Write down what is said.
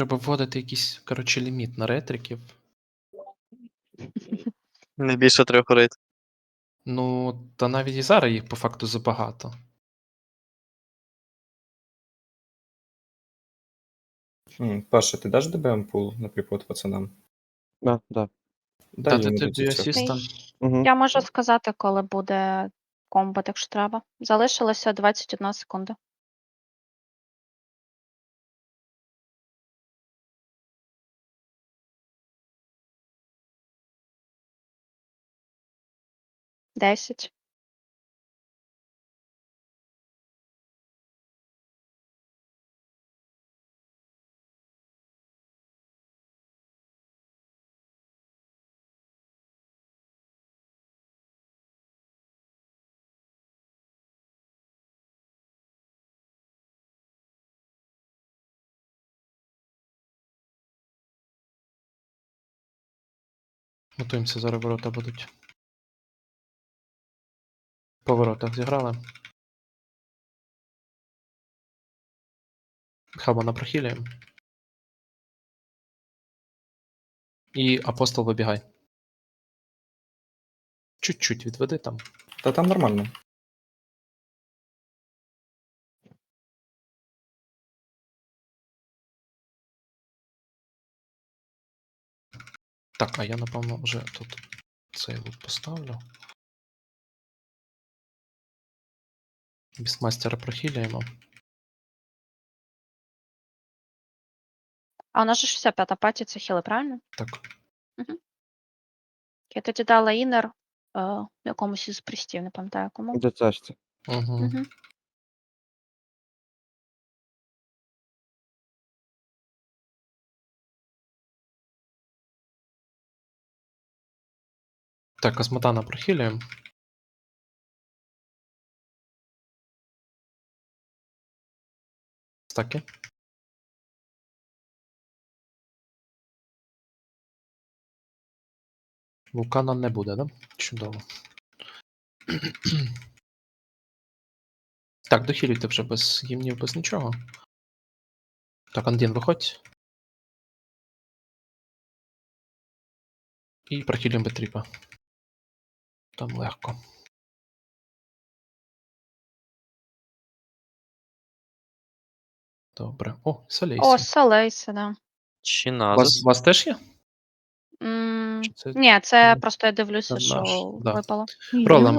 Треба вводити якийсь, коротше, ліміт на ретриків. Не більше трьох рейд. Ну, та навіть і зараз їх по факту забагато. М, Паша, ти даш ДБМ пул на припод пацанам? Да, да. Дай ти тоді. Угу. Я можу сказати, коли буде комбат, якщо треба. Залишилося 21 секунда. Десять. Готуємося, зараз ворота будуть. По воротах зіграли. Хабана прохилюємо. І апостол вибігай. Чуть-чуть відведи там. Та там нормально. Так, а я напевно вже тут цей лут поставлю. Бістмастера прохиляємо. А у нас же ж вся п'ята паті це хіли, правильно? Так. Я тоді дала інер е, якомусь із пристів, не пам'ятаю кому. Угу. Угу. Так, космотана прохилюємо. Стаки. Вулкана не буде, да? Чудово. так, дохилюйте вже без гімнів, без нічого. Так, Андін, виходь. І прохилюємо Бетріпа. Там легко. Добре. О. О, Салейси, да. Чи У вас, у вас теж є? М, Чи це Ні, це просто я дивлюся, це що наш, да. випало. Ролемо.